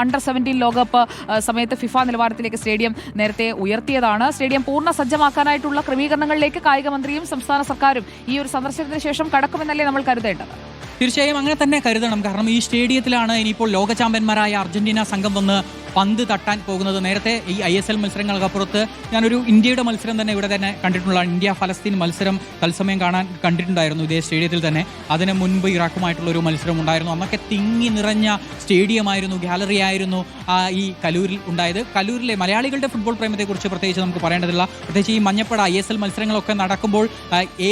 Under seventeen ലോകകപ്പ് സമയത്ത് FIFA നിലവാരത്തിലേക്ക് സ്റ്റേഡിയം നേരത്തെ ഉയർത്തിയതാണ്. സ്റ്റേഡിയം പൂർണ സജ്ജമാക്കാനായിട്ടുള്ള ക്രമീകരണങ്ങളിലേക്ക് കായിക മന്ത്രിയും സംസ്ഥാന സർക്കാരും ഈ ഒരു സന്ദർശനത്തിന് ശേഷം കടക്കുമെന്നല്ലേ നമ്മൾ കരുതേണ്ടത്? തീർച്ചയായും അങ്ങനെ തന്നെ കരുതണം. കാരണം ഈ സ്റ്റേഡിയത്തിലാണ് ഇനിയിപ്പോൾ ലോക ചാമ്പ്യന്മാരായ അർജന്റീന സംഘം വന്ന് പന്ത് തട്ടാൻ പോകുന്നത്. നേരത്തെ ഈ ഐ എസ് എൽ മത്സരങ്ങൾക്കപ്പുറത്ത് ഞാനൊരു ഇന്ത്യയുടെ മത്സരം തന്നെ ഇവിടെ തന്നെ കണ്ടിട്ടുള്ള ഇന്ത്യ ഫലസ്തീൻ മത്സരം തത്സമയം കാണാൻ കണ്ടിട്ടുണ്ടായിരുന്നു ഇതേ സ്റ്റേഡിയത്തിൽ തന്നെ. അതിന് മുൻപ് ഇറാഖുമായിട്ടുള്ള ഒരു മത്സരം ഉണ്ടായിരുന്നു. അന്നൊക്കെ തിങ്ങി നിറഞ്ഞ സ്റ്റേഡിയമായിരുന്നു ഗാലറി ആയിരുന്നു ഈ കലൂരിൽ ഉണ്ടായത്. കലൂരിലെ മലയാളികളുടെ ഫുട്ബോൾ പ്രേമത്തെക്കുറിച്ച് പ്രത്യേകിച്ച് നമുക്ക് പറയേണ്ടതില്ല. പ്രത്യേകിച്ച് ഈ മഞ്ഞപ്പട ഐ എസ് എൽ മത്സരങ്ങളൊക്കെ നടക്കുമ്പോൾ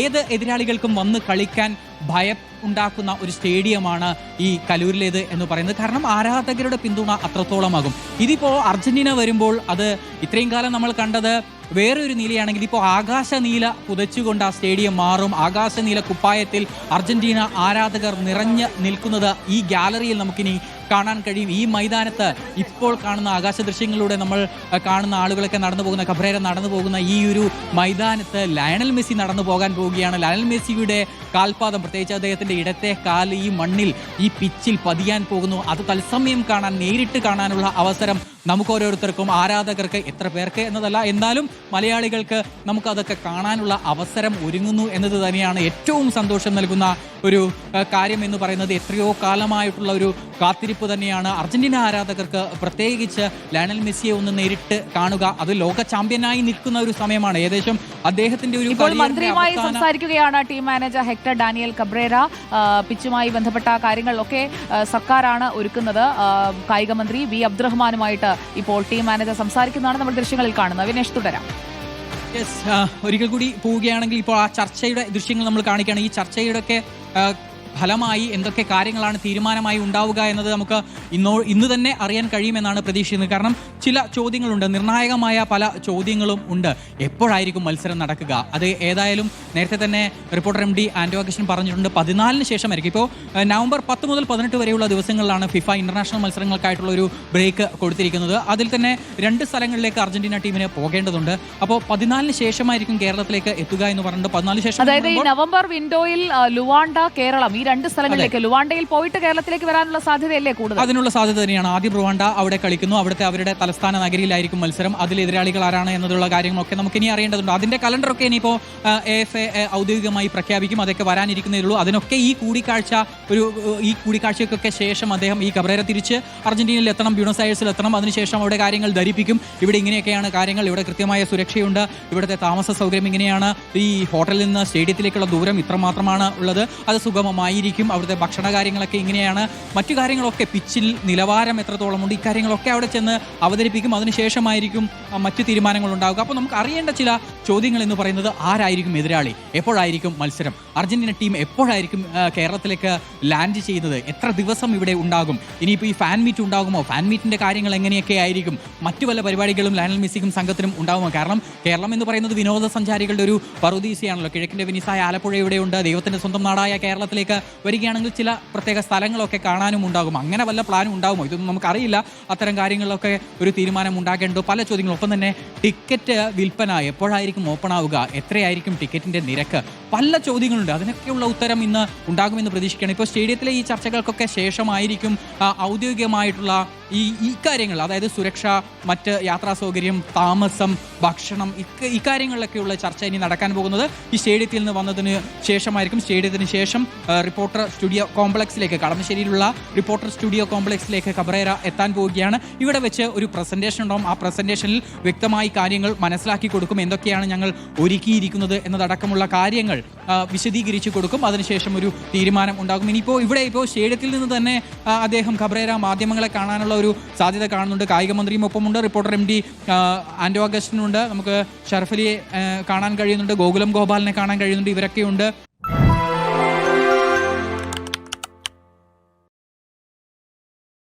ഏത് എതിരാളികൾക്കും വന്ന് കളിക്കാൻ ഭയം ഉണ്ടാക്കുന്ന ഒരു സ്റ്റേഡിയമാണ് ഈ കലൂരിലേത് എന്ന് പറയുന്നത്. കാരണം ആരാധകരുടെ പിന്തുണ അത്രത്തോളമാകും. ഇതിപ്പോ അർജന്റീന വരുമ്പോൾ അത് ഇത്രയും കാലം നമ്മൾ കണ്ടത് വേറെ ഒരു നീലയാണെങ്കിൽ ഇപ്പോൾ ആകാശ നീല പുതച്ചുകൊണ്ട് ആ സ്റ്റേഡിയം മാറും. ആകാശനീല കുപ്പായത്തിൽ അർജന്റീന ആരാധകർ നിറഞ്ഞ് നിൽക്കുന്നത് ഈ ഗാലറിയിൽ നമുക്കിനി കാണാൻ കഴിയും. ഈ മൈതാനത്ത് ഇപ്പോൾ കാണുന്ന ആകാശ ദൃശ്യങ്ങളിലൂടെ നമ്മൾ കാണുന്ന ആളുകളൊക്കെ നടന്നു പോകുന്ന കബ്രേര നടന്നു പോകുന്ന ഈ ഒരു മൈതാനത്ത് ലയണൽ മെസ്സി നടന്നു പോകാൻ പോവുകയാണ്. ലയണൽ മെസ്സിയുടെ കാൽപാദം പ്രത്യേകിച്ച് അദ്ദേഹത്തിന്റെ ഇടത്തെ കാൽ ഈ മണ്ണിൽ ഈ പിച്ചിൽ പതിയാൻ പോകുന്നു. അത് തത്സമയം കാണാൻ നേരിട്ട് കാണാനുള്ള അവസരം നമുക്ക് ഓരോരുത്തർക്കും ആരാധകർക്ക് എത്ര പേർക്ക് എന്നതല്ല. എന്നാലും മലയാളികൾക്ക് നമുക്കതൊക്കെ കാണാനുള്ള അവസരം ഒരുങ്ങുന്നു എന്നത് തന്നെയാണ് ഏറ്റവും സന്തോഷം നൽകുന്ന ഒരു കാര്യം എന്ന് പറയുന്നത് എത്രയോ കാലമായിട്ടുള്ള ഒരു കാത്തിരിപ്പ് തന്നെയാണ്. അർജന്റീന ആരാധകർക്ക് പ്രത്യേകിച്ച് ലയണൽ മെസ്സിയെ ഒന്ന് നേരിട്ട് കാണുക. അത് ലോക ചാമ്പ്യനായി നിൽക്കുന്ന ഒരു സമയമാണ്. ഏകദേശം അദ്ദേഹത്തിന്റെ ഒരു മന്ത്രിയുമായി സംസാരിക്കുകയാണ് team manager Hector Daniel Cabrera പിച്ചുമായി ബന്ധപ്പെട്ട കാര്യങ്ങളിലൊക്കെ സർക്കാരാണ് ഒരുക്കുന്നത്. കായിക മന്ത്രി വി അബ്ദുറഹ്മാനുമായിട്ട് ഇപ്പോൾ ടീം മാനേജർ സംസാരിക്കുന്നതാണ് നമ്മൾ ദൃശ്യങ്ങളിൽ കാണുന്നത്. വിനേഷ് തുടരാം. യെസ് ഒരിക്കൽ കൂടി പോവുകയാണെങ്കിൽ ഇപ്പോൾ ആ ചർച്ചയുടെ ദൃശ്യങ്ങൾ നമ്മൾ കാണിക്കുകയാണ്. ഈ ചർച്ചയുടെ ഒക്കെ ആ, ഫലമായി എന്തൊക്കെ കാര്യങ്ങളാണ് തീരുമാനമായി ഉണ്ടാവുക എന്നത് നമുക്ക് ഇന്നോ ഇന്ന് തന്നെ അറിയാൻ കഴിയുമെന്നാണ് പ്രതീക്ഷിക്കുന്നത്. കാരണം ചില ചോദ്യങ്ങളുണ്ട്. നിർണായകമായ പല ചോദ്യങ്ങളും ഉണ്ട്. എപ്പോഴായിരിക്കും മത്സരം നടക്കുക? അത് ഏതായാലും നേരത്തെ തന്നെ reporter M D Anto Krishnan പറഞ്ഞിട്ടുണ്ട്. പതിനാലിന് ശേഷമായിരിക്കും. ഇപ്പോൾ നവംബർ പത്ത് മുതൽ പതിനെട്ട് വരെയുള്ള ദിവസങ്ങളിലാണ് ഫിഫ ഇന്റർനാഷണൽ മത്സരങ്ങൾക്കായിട്ടുള്ള ഒരു ബ്രേക്ക് കൊടുത്തിരിക്കുന്നത്. അതിൽ തന്നെ രണ്ട് സ്ഥലങ്ങളിലേക്ക് അർജന്റീന ടീമിന് പോകേണ്ടതുണ്ട്. അപ്പോൾ പതിനാലിന് ശേഷമായിരിക്കും കേരളത്തിലേക്ക് എത്തുക എന്ന് പറഞ്ഞിട്ട് പതിനാലിന് ശേഷം അതായത് ഈ നവംബർ വിൻഡോയിൽ ലുവാണ്ട കേരളം ഈ രണ്ട് സ്ഥലങ്ങളിലേക്ക് ലുവാണ്ടയിൽ പോയിട്ട് കേരളത്തിലേക്ക് വരാനുള്ള സാധ്യതയല്ലേ കൂടുതൽ? അതിനുള്ള സാധ്യത തന്നെയാണ്. ആദ്യം റുവാണ്ട അവിടെ കളിക്കുന്നു. അവിടുത്തെ അവരുടെ തലസ്ഥാന നഗരിയിലായിരിക്കും മത്സരം. അതിൽ എതിരാളികൾ ആരാണ് എന്നതുള്ള കാര്യങ്ങളൊക്കെ നമുക്ക് ഇനി അറിയേണ്ടതുണ്ട്. അതിന്റെ കലണ്ടർ ഒക്കെ എ എഫ് എ ഔദ്യോഗികമായി പ്രഖ്യാപിക്കും. അതൊക്കെ വരാനിരിക്കുന്നേ ഉള്ളൂ അതിനൊക്കെ ഈ കൂടിക്കാഴ്ച ഒരു ഈ കൂടിക്കാഴ്ചയ്ക്കൊക്കെ ശേഷം അദ്ദേഹം ഈ കബറേര തിരിച്ച് അർജന്റീനയിൽ എത്തണം ബ്യൂണസ് അയേഴ്സിൽ എത്തണം. അതിനുശേഷം അവിടെ കാര്യങ്ങൾ ധരിപ്പിക്കും. ഇവിടെ ഇങ്ങനെയൊക്കെയാണ് കാര്യങ്ങൾ. ഇവിടെ കൃത്യമായ സുരക്ഷയുണ്ട്. ഇവിടുത്തെ താമസ സൗകര്യം ഇങ്ങനെയാണ്. ഈ ഹോട്ടലിൽ നിന്ന് സ്റ്റേഡിയത്തിലേക്കുള്ള ദൂരം ഇത്രമാത്രമാണ് ഉള്ളത്. അത് സുഗമമായിരിക്കും അവിടുത്തെ ഭക്ഷണ കാര്യങ്ങളൊക്കെ ഇങ്ങനെയാണ്. മറ്റു കാര്യങ്ങളൊക്കെ പിച്ചിൽ നിലവാരം എത്രത്തോളമുണ്ട് ഇക്കാര്യങ്ങളൊക്കെ അവിടെ ചെന്ന് അവതരിപ്പിക്കും. അതിനുശേഷമായിരിക്കും മറ്റു തീരുമാനങ്ങൾ ഉണ്ടാവുക അപ്പോൾ നമുക്ക് അറിയേണ്ട ചില ചോദ്യങ്ങൾ എന്ന് പറയുന്നത് ആരായിരിക്കും എതിരാളി? എപ്പോഴായിരിക്കും മത്സരം? അർജന്റീന ടീം എപ്പോഴായിരിക്കും കേരളത്തിലേക്ക് ലാൻഡ് ചെയ്യുന്നത്? എത്ര ദിവസം ഇവിടെ ഉണ്ടാകും? ഇനിയിപ്പോൾ ഈ ഫാൻ മീറ്റ് ഉണ്ടാകുമോ? ഫാൻ മീറ്റിന്റെ കാര്യങ്ങൾ എങ്ങനെയൊക്കെ ആയിരിക്കും? മറ്റു പല പരിപാടികളും ലയണൽ മെസ്സിക്കും സംഘത്തിനും ഉണ്ടാകുമോ കാരണം കേരളം എന്ന് പറയുന്നത് വിനോദസഞ്ചാരികളുടെ ഒരു പറുദീസയാണല്ലോ. കിഴക്കിന്റെ വെനിസായ ആലപ്പുഴ ഇവിടെയുണ്ട്. ദൈവത്തിന്റെ സ്വന്തം നാടായ കേരളത്തിലേക്ക് വരികയാണെങ്കിൽ ചില പ്രത്യേക സ്ഥലങ്ങളൊക്കെ കാണാനും ഉണ്ടാകും. അങ്ങനെ വല്ല പ്ലാനും ഉണ്ടാകുമോ? ഇതൊന്നും നമുക്കറിയില്ല. അത്തരം കാര്യങ്ങളിലൊക്കെ ഒരു തീരുമാനം ഉണ്ടാക്കേണ്ടത് പല ചോദ്യങ്ങളും. ഒപ്പം തന്നെ ടിക്കറ്റ് വിൽപ്പന എപ്പോഴായിരിക്കും ഓപ്പൺ ആവുക? എത്രയായിരിക്കും ടിക്കറ്റിന്റെ നിരക്ക്? പല ചോദ്യങ്ങളുണ്ട്. അതിനൊക്കെയുള്ള ഉത്തരം ഇന്ന് ഉണ്ടാകുമെന്ന് പ്രതീക്ഷിക്കുകയാണ്. ഇപ്പോൾ സ്റ്റേഡിയത്തിലെ ഈ ചർച്ചകൾക്കൊക്കെ ശേഷമായിരിക്കും ഔദ്യോഗികമായിട്ടുള്ള ഈ ഈ കാര്യങ്ങൾ അതായത് സുരക്ഷ മറ്റ് യാത്രാ സൗകര്യം താമസം ഭക്ഷണം ഇക്ക ഇക്കാര്യങ്ങളിലൊക്കെയുള്ള ചർച്ച ഇനി നടക്കാൻ പോകുന്നത് ഈ സ്റ്റേഡിയത്തിൽ നിന്ന് വന്നതിന് ശേഷമായിരിക്കും. സ്റ്റേഡിയത്തിന് ശേഷം റിപ്പോർട്ടർ സ്റ്റുഡിയോ കോംപ്ലക്സിലേക്ക് കളമശ്ശേരിയിലുള്ള റിപ്പോർട്ടർ സ്റ്റുഡിയോ കോംപ്ലക്സിലേക്ക് കബറേര എത്താൻ പോവുകയാണ്. ഇവിടെ വെച്ച് ഒരു പ്രസന്റേഷൻ ഉണ്ടാവും. ആ പ്രസന്റേഷനിൽ വ്യക്തമായി കാര്യങ്ങൾ മനസ്സിലാക്കി കൊടുക്കും. എന്തൊക്കെയാണ് ഞങ്ങൾ ഒരുക്കിയിരിക്കുന്നത് എന്നതടക്കമുള്ള കാര്യങ്ങൾ വിശദീകരിച്ചു കൊടുക്കും. അതിനുശേഷം ഒരു തീരുമാനം ഉണ്ടാകും. ഇനിയിപ്പോൾ ഇവിടെ ഇപ്പോൾ സ്റ്റേഡിയത്തിൽ നിന്ന് തന്നെ അദ്ദേഹം ഖബറേര മാധ്യമങ്ങളെ കാണാനുള്ള ഒരു സാധ്യത കാണുന്നുണ്ട്. കായിക മന്ത്രിയും ഒപ്പമുണ്ട്. റിപ്പോർട്ടർ എം ഡി ആൻഡോ അഗസ്റ്റിനുണ്ട്. നമുക്ക് ഷർഫലിയെ കാണാൻ കഴിയുന്നുണ്ട്. ഗോകുലം ഗോപാലിനെ കാണാൻ കഴിയുന്നുണ്ട്. ഇവരൊക്കെയുണ്ട്.